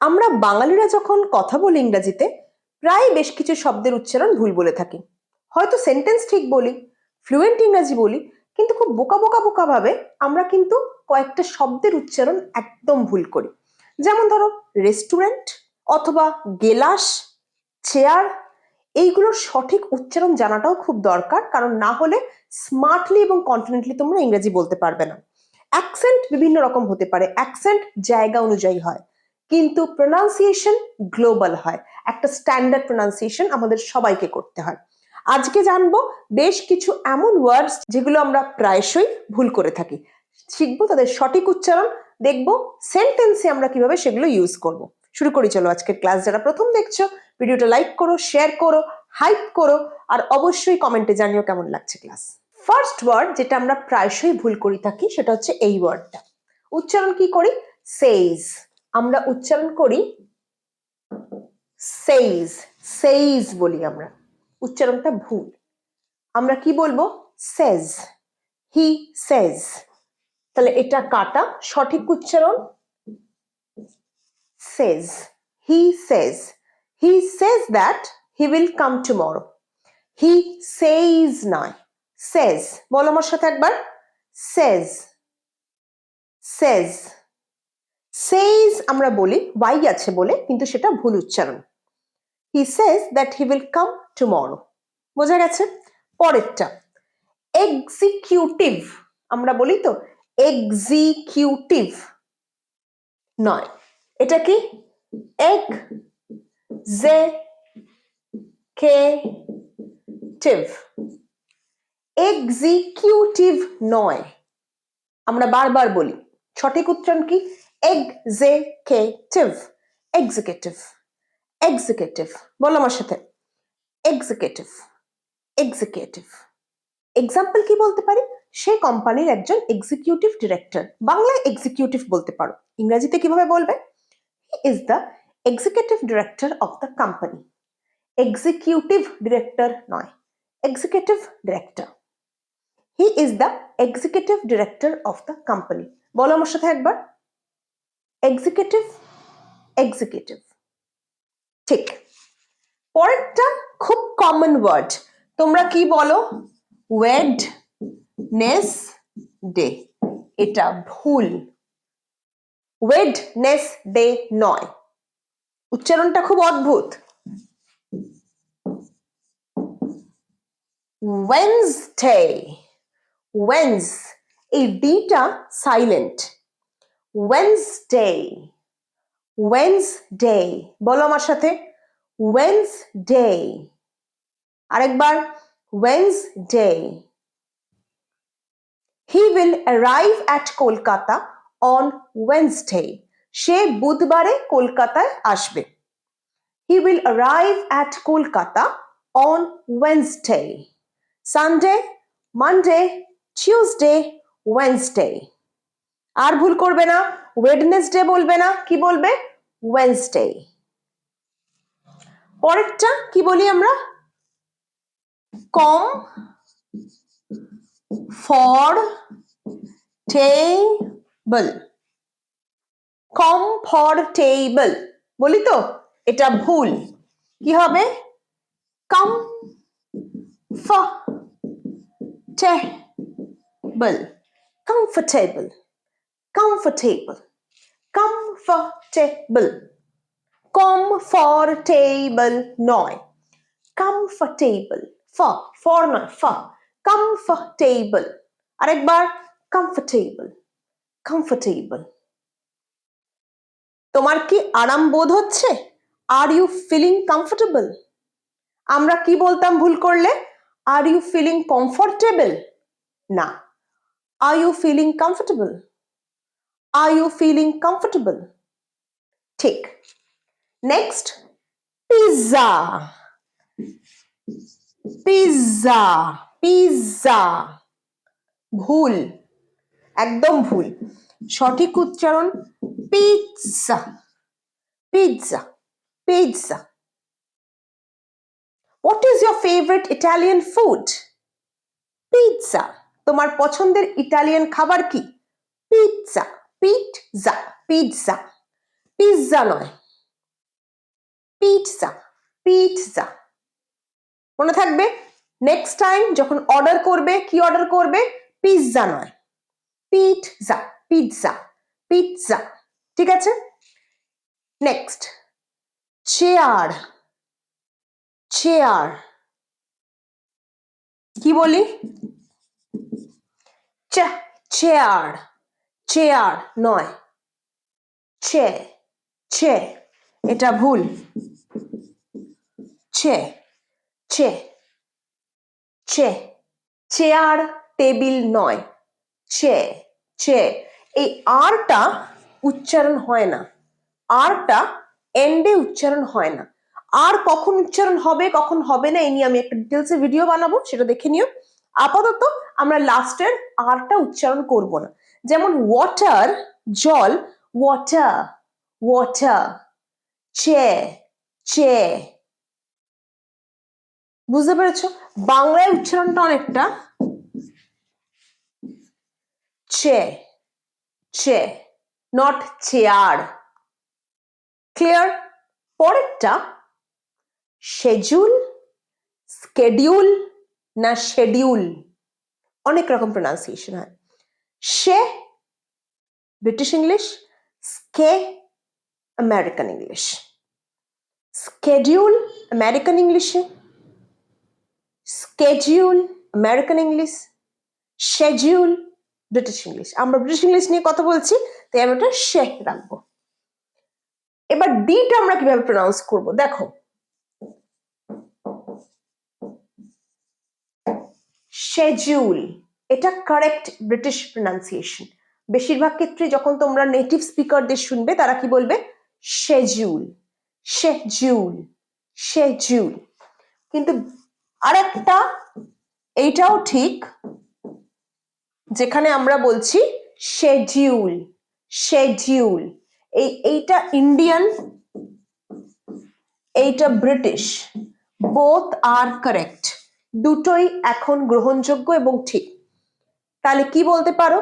আমরা বাঙালিরা যখন কথা বলি ইংরাজিতে, প্রায় বেশ কিছু শব্দের উচ্চারণ ভুল বলে থাকি। হয়তো সেন্টেন্স ঠিক বলি ফ্লুয়েন্ট ইংরাজি বলি, কিন্তু খুব বোকা বোকা বোকা ভাবে আমরা কিন্তু কয়েকটা শব্দের উচ্চারণ একদম ভুল করি। যেমন ধরো রেস্টুরেন্ট অথবা গেলাস চেয়ার এইগুলোর সঠিক উচ্চারণ জানাটাও খুব দরকার, কারণ না হলে স্মার্টলি এবং কনফিডেন্টলি তোমরা ইংরেজি বলতে পারবে না। অ্যাকসেন্ট বিভিন্ন রকম হতে পারে। অ্যাকসেন্ট জায়গা অনুযায়ী হয়। কিন্তু প্রোনাউন্সিয়েশন গ্লোবাল হয়। একটা স্ট্যান্ডার্ড প্রোনাউন্সিয়েশন আমাদের সবাইকে করতে হয়। আজকে জানব বেশ কিছু এমন ওয়ার্ডস যেগুলো আমরা প্রায়শই ভুল করে থাকি। শিখব তাদের সঠিক উচ্চারণ, দেখব সেন্টেন্সে আমরা কীভাবে সেগুলো ইউজ করব। শুরু করি, চলো আজকের ক্লাস যারা প্রথম দেখছ, ভিডিওটা লাইক করো শেয়ার করো হাইপ করো, আর অবশ্যই কমেন্টে জানিও কেমন লাগছে ক্লাস ফার্স্ট ওয়ার্ড যেটা আমরা প্রায়শই ভুল করে থাকি, সেটা হচ্ছে এই ওয়ার্ডটা উচ্চারণ কি করি? সেইজ আমরা উচ্চারণ করি সেইজ সেইজ বলি আমরা। উচ্চারণটা ভুল। আমরা কি বলব? সেজ হি সেজ তাহলে এটা কাটা সঠিক উচ্চারণ? Says he says he says that he will come tomorrow he says নয়। সেজ বলো আমার সাথে একবার। সেজ সেজ সেইজ আমরা বলি ওয়াই আছে বলে, কিন্তু সেটা ভুল উচ্চারণ। He says that he will come tomorrow বোঝা গেছে? পরেরটা। এক্সিকিউটিভ আমরা বলি তো এক্সিকিউটিভ নয়। এটা কি? এক জে কে টিভ এক্সিকিউটিভ নয়। আমরা বারবার বলি। সঠিক উচ্চারণ কি? এক্সিকিউটিভ এক্সিকিউটিভ এক্সিকিউটিভ বলো আমার সাথে। এক্সিকিউটিভ এক্সিকিউটিভ এক্সাম্পল কি বলতে পারি? সে কোম্পানির একজন এক্সিকিউটিভ ডিরেক্টর বাংলায় এক্সিকিউটিভ বলতে পারো। ইংরেজিতে কীভাবে বলবে? Is the executive director of the company executive director নয়। Executive director he is the executive director of the company বলো আমার সাথে একবার। এক্সিকিউটিভ এক্সিকিউটিভ ঠিক পরেরটা খুব কমন ওয়ার্ড তোমরা কি বলো ওয়েড নেস ডে এটা ভুল ওয়েডনেস ডে নয় উচ্চারণটা খুব অদ্ভুত ওয়েন্সডে ওয়েন্স এই ডিটা silent ওয়েন্সডে ওয়েন্সডে বলো আমার সাথে ওয়েন্সডে আরেকবার Wednesday he will arrive at Kolkata on Wednesday সে বুধবারে কলকাতায় আসবে he will arrive at Kolkata on Wednesday Sunday Monday Tuesday Wednesday আর ভুল করবে না। ওয়েডনেসডে বলবে না। কি বলবে? ওয়েন্সডে পরেরটা কি বলি আমরা? কম ফর টেবল কমফর্টেবল বলি তো? এটা ভুল। কি হবে? Comfortable comfortable comfortable comfortable comfortable নয় কমফর্টেবল ফ ফর নয় ফ কমফর্টেবল আরেকবার কমফর্টেবল কমফর্টেবল তোমার কি আরাম বোধ হচ্ছে? আর ইউ ফিলিং কমফর্টেবল আমরা কি বলতাম ভুল করলে? আর ইউ ফিলিং কমফর্টেবল না। Are you feeling comfortable are you feeling comfortable ঠিক নেক্সট পিৎজা পিৎজা পিৎজা ভুল. একদম ভুল। সঠিক উচ্চারণ pizza pizza pizza what is your favourite Italian food pizza তোমার পছন্দের ইটালিয়ান খাবার কি? পিৎজা পিৎজা পিৎজা পিৎজা নয়। পিৎজা পিৎজা মনে থাকবে নেক্সট টাইম যখন অর্ডার করবে, কি অর্ডার করবে? পিৎজা নয়। পিৎজা পিৎজা পিৎজা ঠিক আছে? নেক্সট চেয়ার চেয়ার কি বলি? চেয়ার চেয়ার নয়। চে চে এটা ভুল। চে চে চে চেয়ার টেবিল নয়। চে চে এই আরটা উচ্চারণ হয় না। আরটা এন্ডে উচ্চারণ হয় না। আর কখন উচ্চারণ হবে, কখন হবে না, এই নিয়ে আমি একটা ডিটেলসে ভিডিও বানাবো, সেটা দেখে নিও। আপাতত আমরা লাস্টের আরটা উচ্চারণ করব না। যেমন ওয়াটার জল ওয়াটার ওয়াটার চে চে বুঝতে পেরেছ? বাংলায় উচ্চারণটা অনেকটা। চে চে নট চেয়ার ক্লিয়ার পরেরটা শেজুল স্কেডিউল না শেডিউল অনেক রকম প্রোনাউন্সিয়েশন হয়। সে ব্রিটিশ ইংলিশ স্কে আমেরিকান ইংলিশ স্কেডিউল আমেরিকান ইংলিশে schedule American English schedule British English আমরা ব্রিটিশ ইংলিশ নিয়ে কথা বলছি, তাই আমি ওটা শে রাখব। এবার ডিটা আমরা কীভাবে প্রোনাউন্স করব? দেখো। শেডিউল এটা কারেক্ট ব্রিটিশ প্রোনাউন্সিয়েশন বেশিরভাগ ক্ষেত্রে যখন তোমরা নেটিভ স্পিকারদের শুনবে, তারা কি বলবে? শেডিউল শেডিউল শেডিউল কিন্তু আরেকটা, এইটাও ঠিক, যেখানে আমরা বলছি শেডিউল শেডিউল এই এইটা ইন্ডিয়ান এইটা ব্রিটিশ বোথ আর কারেক্ট দুটোই এখন গ্রহণযোগ্য এবং ঠিক। তাহলে কি বলতে পারো?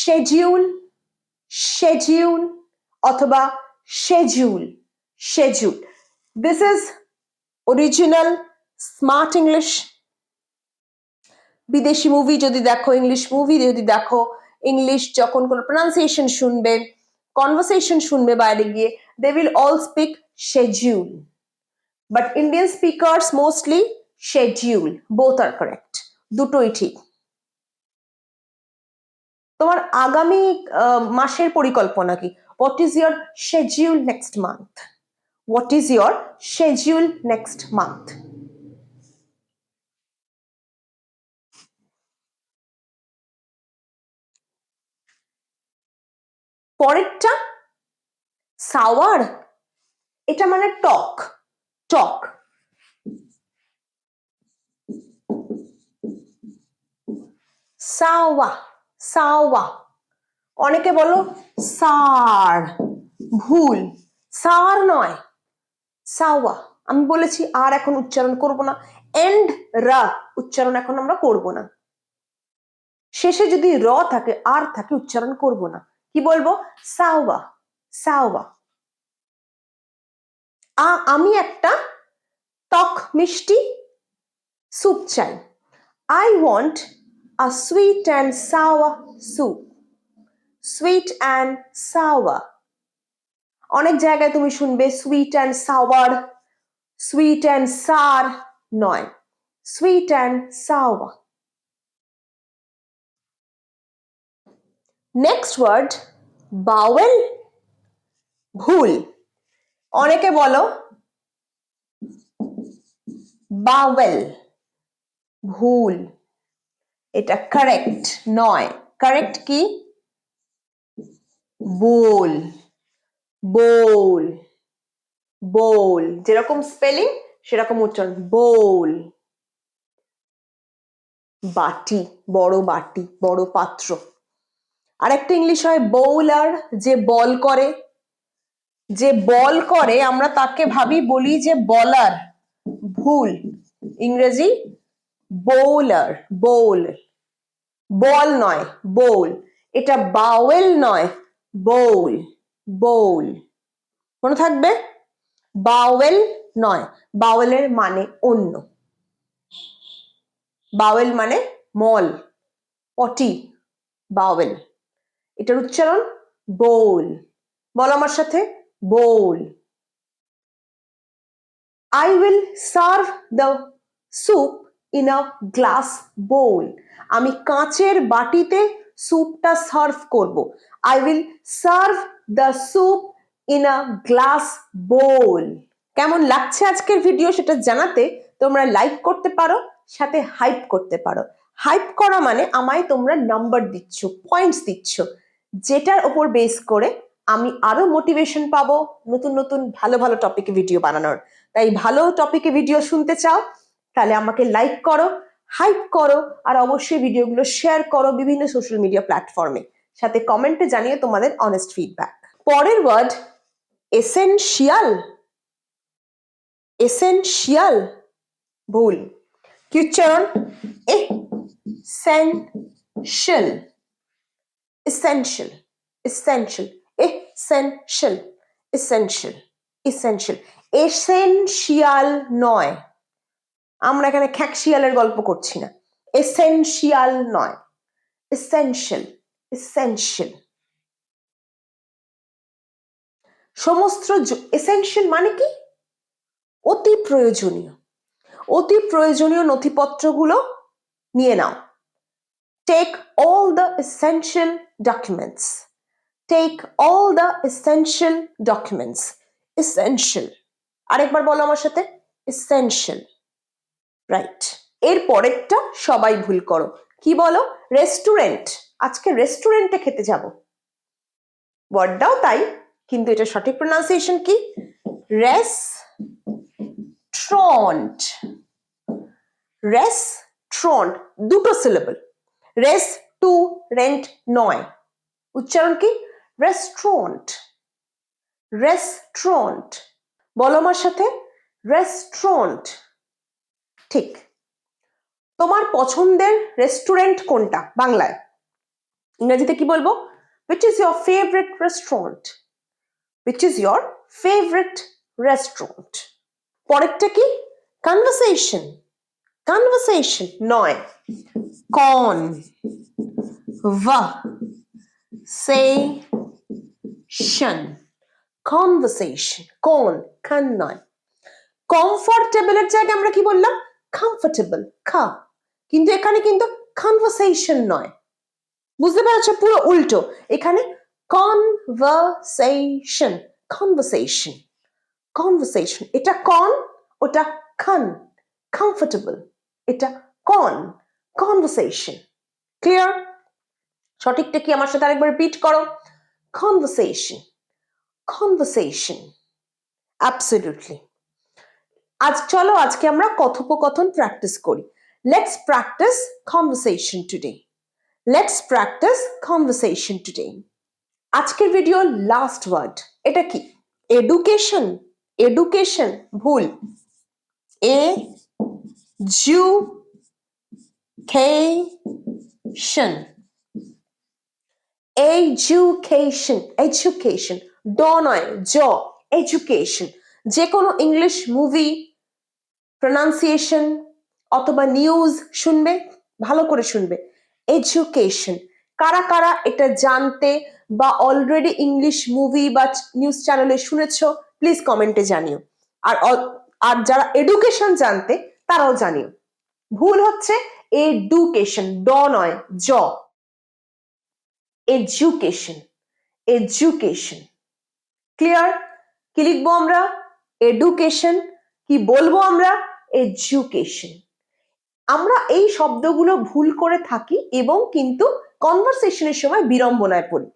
শেডিউল শেডিউল অথবা schedule schedule this is original smart English বিদেশি মুভি যদি দেখো ইংলিশ মুভি যদি দেখো ইংলিশ যখন কোনো প্রনাউন্সিয়েশন শুনবে কনভারসেশন শুনবে বাইরে গিয়ে they will all speak schedule but Indian speakers mostly schedule both are correct দুটোই ঠিক। তোমার আগামী মাসের পরিকল্পনা কি? What is your schedule next month what is your schedule next month পরেরটা সাওয়ার এটা মানে টক টক। সাওয়া সাওয়া। অনেকে বলো সার, ভুল। সার নয়, সাওয়া। আমি বলেছি আর এখন উচ্চারণ করব না। এন্ড রা উচ্চারণ এখন আমরা করব না। শেষে যদি র থাকে, আর থাকে, উচ্চারণ করব না। কি বলব? সাওয়া সাওয়া। আমি একটা টক মিষ্টি, স্যুপ চাই। I want a sweet and sour soup sweet and sour অনেক জায়গায় তুমি শুনবে sweet and sour sweet and sour নয়। Sweet and sour next word bowel ভুল। অনেকে বলো বাওয়েল ভুল। এটা কারেক্ট নয়। কারেক্ট কি? বোল বোল বোল যেরকম স্পেলিং সেরকম উচ্চারণ। বোল বাটি, বড় বাটি, বড় পাত্র। আরেকটা ইংলিশ হয় বোলার যে বল করে। যে বল করে, আমরা তাকে ভাবি, বলি যে বলার ভুল। ইংরেজি বোলার বোল বল নয় বোল এটা বাওয়েল নয় বোল বোল মনে থাকবে? বাওয়েল নয় বাওয়েলের মানে অন্য। বাওয়েল মানে মল পটি বাওয়েল এটার উচ্চারণ বোল বল আমার সাথে bowl I will serve the soup in a glass bowl আমি কাঁচের বাটিতে স্যুপটা সার্ভ করব। I will serve the soup in a glass bowl কেমন লাগছে আজকের ভিডিও সেটা জানাতে? তোমরা লাইক করতে পারো, সাথে হাইপ করতে পারো। হাইপ করা মানে আমায় তোমরা নাম্বার দিচ্ছ পয়েন্টস দিচ্ছ। যেটার ওপর বেস করে আমি আরও মোটিভেশন পাবো নতুন নতুন ভালো ভালো টপিকে ভিডিও বানানোর। তাই ভালো টপিকে ভিডিও শুনতে চাও তাহলে আমাকে লাইক করো হাইপ করো, আর অবশ্যই ভিডিওগুলো শেয়ার করো বিভিন্ন সোশ্যাল মিডিয়া প্ল্যাটফর্মে সাথে কমেন্টে জানিয়ে তোমাদের অনেস্ট ফিডব্যাক পরের ওয়ার্ড এসেনশিয়াল এসেনশিয়াল ভুল। কি উচ্চারণ এ সেনশিয়াল essential essential essential essential essential essential নয়। আমরা এখানে খ্যাকশিয়ালের গল্প করছি না। এসেন্সিয়াল নয়। এসেন্সিয়াল এসেন্সিয়াল সমস্ত এসেন্সিয়াল মানে কি? অতি প্রয়োজনীয়। অতি প্রয়োজনীয় নথিপত্রগুলো নিয়ে নাও। Take all the essential documents take all the essential documents essential আরেকবার বলো আমার সাথে। এসেন্সিয়াল রাইট এর পরেরটা সবাই ভুল করো। কি বলো? রেস্টুরেন্ট আজকে রেস্টুরেন্টে খেতে যাব। ওয়ার্ডটাও তাই। কিন্তু এটা সঠিক প্রোনাউন্সিয়েশন কি? রেস ট্রন্ট রেস ট্রন্ট দুটো সিলেবল রেস টু রেন্ট নয়। উচ্চারণ কি? রেস্টুরেন্ট রেস্টুরেন্ট বলো আমার সাথে। রেস্টুরেন্ট ঠিক। তোমার পছন্দের রেস্টুরেন্ট কোনটা? বাংলায়। ইংরেজিতে কি বলব? Which is your favourite restaurant which is your favourite restaurant পরেরটা কি? কনভারসেশন কনভারসেশন নয়। say shun conversation con খান নয়। কমফোর্টেবলের জায়গায় আমরা কি বললাম? কমফোর্টেবল খা কিন্তু এখানে কিন্তু কনভারসেশন নয়। বুঝতে পেরেছ? পুরো উল্টো। এখানে কনভারসেশন কনভারসেশন কনভারসেশন এটা কন ওটা খান কমফোর্টেবল এটা কন কনভারসেশন ক্লিয়ার সঠিকটা কি আমার সাথে আরেকবার রিপিট করো? কনভারসেশন কনভারসেশন অ্যাবসলিউটলি আজ চলো, আজকে আমরা কথোপকথন প্র্যাকটিস করি। Let's practice conversation today let's practice conversation today আজকের ভিডিও লাস্ট ওয়ার্ড এটা কি? এডুকেশন এডুকেশন ভুল। এ জু education education education ড নয় জ এডুকেশন যে কোনো ইংলিশ মুভি প্রনাউন্সিয়েশন অথবা নিউজ শুনবে, ভালো করে শুনবে। এডুকেশন কারা কারা এটা জানতে বা অলরেডি ইংলিশ মুভি বা নিউজ চ্যানেলে শুনেছো প্লিজ কমেন্টে জানিও। আর আর যারা এডুকেশন জানতে, তারাও জানিও। ভুল হচ্ছে এডুকেশন ড নয়, জ। এডুকেশন এডুকেশন ক্লিয়ার কি লিখব আমরা? এডুকেশন কি বলব আমরা? এডুকেশন আমরা এই শব্দগুলো ভুল করে থাকি এবং কিন্তু কনভারসেশনের সময় বিড়ম্বনায় পড়ি।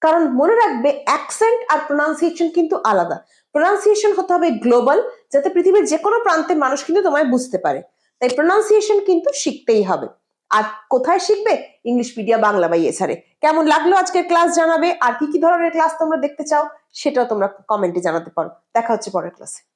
কারণ মনে রাখবে অ্যাকসেন্ট আর প্রোনাউন্সিয়েশন কিন্তু আলাদা। প্রোনাউন্সিয়েশন হতে হবে গ্লোবাল যাতে পৃথিবীর যে কোনো প্রান্তের মানুষ কিন্তু তোমায় বুঝতে পারে। তাই প্রোনাউন্সিয়েশন কিন্তু শিখতেই হবে। আর কোথায় শিখবে? ইংলিশ মিডিয়া বাংলা বা এছাড়ে। কেমন লাগল আজকের ক্লাস জানাবে? আর কি কি ধরনের ক্লাস তোমরা দেখতে চাও? সেটাও তোমরা কমেন্টে জানাতে পারো। দেখা হচ্ছে পরের ক্লাসে